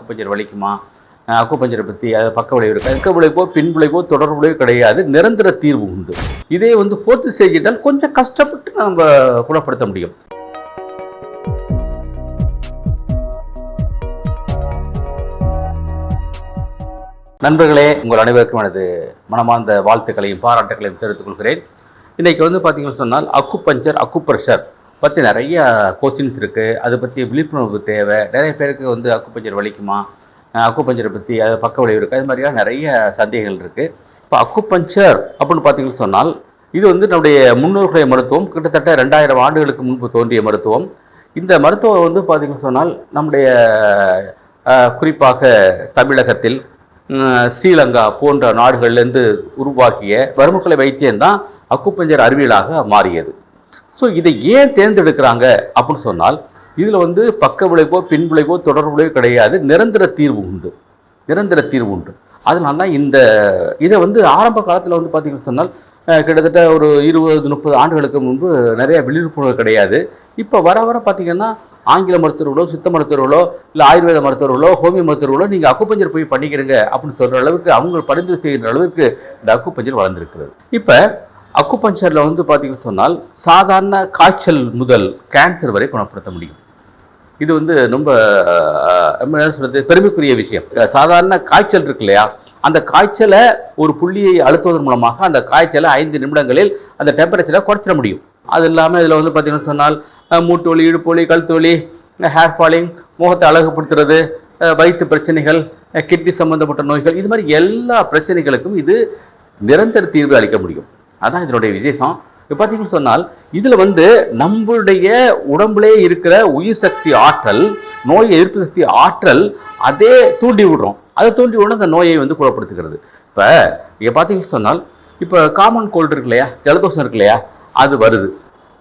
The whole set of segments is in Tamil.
அக்குப்பஞ்சர் வலிக்குமா? அக்குப்பஞ்சரை பற்றி அது பக்க விளைவு இருக்கு? விளைவோ பின் விளைவோ தொடர் விளைவோ கிடையாது. நிரந்தர தீர்வு உண்டு. இதே வந்து ஃபோர்த்து ஸ்டேஜ் என்றால் கொஞ்சம் கஷ்டப்பட்டு நம்ம குணப்படுத்த முடியும். நண்பர்களே உங்கள் அனைவருக்கும் எனது மனமார்ந்த வாழ்த்துக்களையும் பாராட்டுகளையும் தெரிவித்துக் கொள்கிறேன். இன்னைக்கு வந்து பார்த்தீங்கன்னு சொன்னால் அக்குப்பஞ்சர் அக்குப்ரெஷர். பற்றி நிறைய கொஸ்டின்ஸ் இருக்குது அதை பற்றி விழிப்புணர்வு தேவை. நிறைய பேருக்கு வந்து அக்குப்பஞ்சர் வலிக்குமா? அக்குப்பஞ்சரை பற்றி அது பக்க விளைவு இருக்குது அது மாதிரியான நிறைய சந்தேகங்கள் இருக்குது இப்போ அக்குப்பஞ்சர் அப்படின்னு பார்த்தீங்கன்னு சொன்னால் இது வந்து நம்முடைய முன்னோர்களுடைய மருத்துவம். கிட்டத்தட்ட ரெண்டாயிரம் ஆண்டுகளுக்கு முன்பு தோன்றிய மருத்துவம். இந்த மருத்துவம் வந்து பார்த்தீங்கன்னு சொன்னால் நம்முடைய குறிப்பாக தமிழகத்தில் ஸ்ரீலங்கா போன்ற நாடுகள்லேருந்து உருவாக்கிய வருமுக்கலை வைத்தியம் தான் அக்குப்பஞ்சர் அறிவியலாக மாறியது. ஸோ இதை ஏன் தேர்ந்தெடுக்கிறாங்க அப்படின்னு சொன்னால் இதில் வந்து பக்க விளைவோ பின் விளைவோ தொடர் விளைவோ கிடையாது. நிரந்தர தீர்வு உண்டு. நிரந்தர தீர்வு உண்டு. அதனால தான் இந்த இதை வந்து ஆரம்ப காலத்தில் வந்து பார்த்தீங்கன்னு சொன்னால் கிட்டத்தட்ட ஒரு இருபது முப்பது ஆண்டுகளுக்கு முன்பு நிறைய விழிப்புணர்வு கிடையாது. இப்போ வர வர பார்த்தீங்கன்னா ஆங்கில மருத்துவர்களோ சித்த மருத்துவர்களோ இல்லை ஆயுர்வேத மருத்துவர்களோ ஹோமியோ மருத்துவர்களோ நீங்கள் அக்குப்பஞ்சர் போய் பண்ணிக்கிறீங்க அப்படின்னு சொல்கிற அளவுக்கு அவங்க பரிந்துரை செய்கிற அளவுக்கு இந்த அக்குப்பஞ்சர் வளர்ந்துருக்கிறது. இப்போ அக்குபஞ்சரில் வந்து பார்த்தீங்கன்னு சொன்னால் சாதாரண காய்ச்சல் முதல் கேன்சர் வரை குணப்படுத்த முடியும். இது வந்து ரொம்ப என்ன சொல்றது பெருமைக்குரிய விஷயம். சாதாரண காய்ச்சல் இருக்கு இல்லையா? அந்த காய்ச்சலை ஒரு புள்ளியை அழுத்துவதன் மூலமாக அந்த காய்ச்சலை ஐந்து நிமிடங்களில் அந்த டெம்பரேச்சரை குறைச்சிட முடியும். அது இல்லாமல் இதில் வந்து பார்த்தீங்கன்னு சொன்னால் மூட்டு வலி இடுப்பு வலி கழுத்து வலி ஹேர் ஃபாலிங் முகத்தை அழகுபடுத்துறது வயிற்று பிரச்சனைகள் கிட்னி சம்பந்தப்பட்ட நோய்கள் இது மாதிரி எல்லா பிரச்சனைகளுக்கும் இது நிரந்தர தீர்வு அளிக்க முடியும். அதான் இதனுடைய விசேஷம். இப்போ பார்த்தீங்கன்னு சொன்னால் இதில் வந்து நம்மளுடைய உடம்புலே இருக்கிற உயிர் சக்தி ஆற்றல் நோய் எதிர்ப்பு சக்தி ஆற்றல் அதே தூண்டி விடுறோம். அதை தூண்டி விட அந்த நோயை வந்து குணப்படுத்துகிறது. இப்போ இங்கே பார்த்தீங்கன்னு சொன்னால் இப்போ காமன் கோல்டு இருக்கு இல்லையா? ஜலதோஷம் இருக்கு இல்லையா? அது வருது.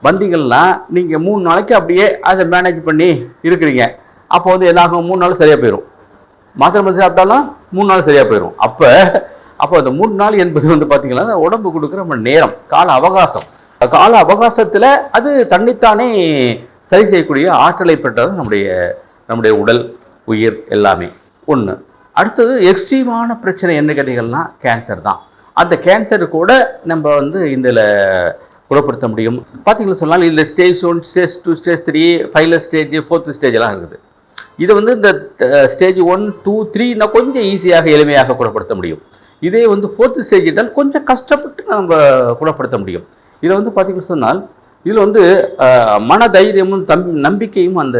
வந்தீங்கன்னா நீங்கள் மூணு நாளைக்கு அப்படியே அதை மேனேஜ் பண்ணி இருக்கிறீங்க. அப்போ வந்து என்னாகும்? மூணு நாள் சரியாக போயிடும் மாத்திரை மருந்து சாப்பிட்டாலும் மூணு நாள் சரியாக போயிடும் அப்போ அப்போ அந்த மூணு நாள் என்பது வந்து பார்த்தீங்கன்னா அந்த உடம்பு கொடுக்குற நம்ம நேரம் கால அவகாசம். கால அவகாசத்தில் அது தன்னைத்தானே சரி செய்யக்கூடிய ஆற்றலை பெற்றது நம்முடைய நம்முடைய உடல் உயிர் எல்லாமே. ஒன்று அடுத்தது எக்ஸ்ட்ரீமான பிரச்சனை என்ன கேட்டீங்கன்னா கேன்சர் தான். அந்த கேன்சர் கூட நம்ம வந்து இதில் குணப்படுத்த முடியும். பார்த்தீங்கன்னா சொன்னால் இந்த stage one stage two stage three ஃபைவ்ல ஸ்டேஜ் ஃபோர்த்து ஸ்டேஜ் எல்லாம் இருக்குது. இது வந்து இந்த ஸ்டேஜ் ஒன் டூ த்ரீனா கொஞ்சம் ஈஸியாக எளிமையாக குணப்படுத்த முடியும். இதே வந்து ஃபோர்த்து ஸ்டேஜ் என்றால் கொஞ்சம் கஷ்டப்பட்டு நம்ம குணப்படுத்த முடியும். இதில் வந்து பார்த்தீங்கன்னு சொன்னால் இதில் வந்து மன தைரியமும் தம் நம்பிக்கையும் அந்த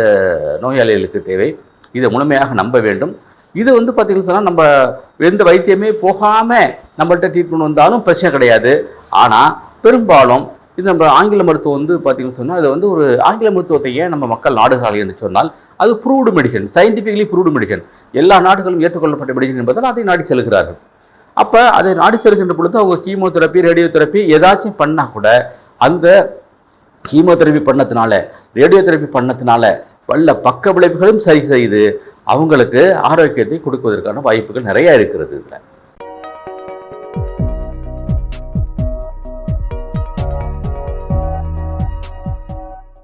நோயாளிகளுக்கு தேவை. இதை முழுமையாக நம்ப வேண்டும். இது வந்து பார்த்தீங்கன்னு சொன்னால் நம்ம எந்த வைத்தியமே போகாமல் நம்மள்கிட்ட ட்ரீட்மெண்ட் வந்தாலும் பிரச்சனை கிடையாது. ஆனால் பெரும்பாலும் இது நம்ம ஆங்கில மருத்துவம் வந்து பார்த்தீங்கன்னு சொன்னால் அது வந்து ஒரு ஆங்கில மருத்துவத்தை ஏன் நம்ம மக்கள் நாடுகிறார்கள் என்று சொன்னால் அது proved medicine scientifically proved medicine எல்லா நாடுகளும் ஏற்றுக்கொள்ளப்பட்ட மெடிசன் என்பதால் அதை நாடி செல்கிறார்கள். அப்போ அதை நாடி செல்கின்ற பொழுது அவங்க கீமோதெரப்பி ரேடியோதெரப்பி ஏதாச்சும் பண்ணால் கூட அந்த கீமோதெரப்பி பண்ணதுனால ரேடியோதெரப்பி பண்ணதுனால வல்ல பக்க விளைவுகளும் சரி செய்து அவங்களுக்கு ஆரோக்கியத்தை கொடுப்பதற்கான வாய்ப்புகள் நிறையா இருக்கிறது இதில்.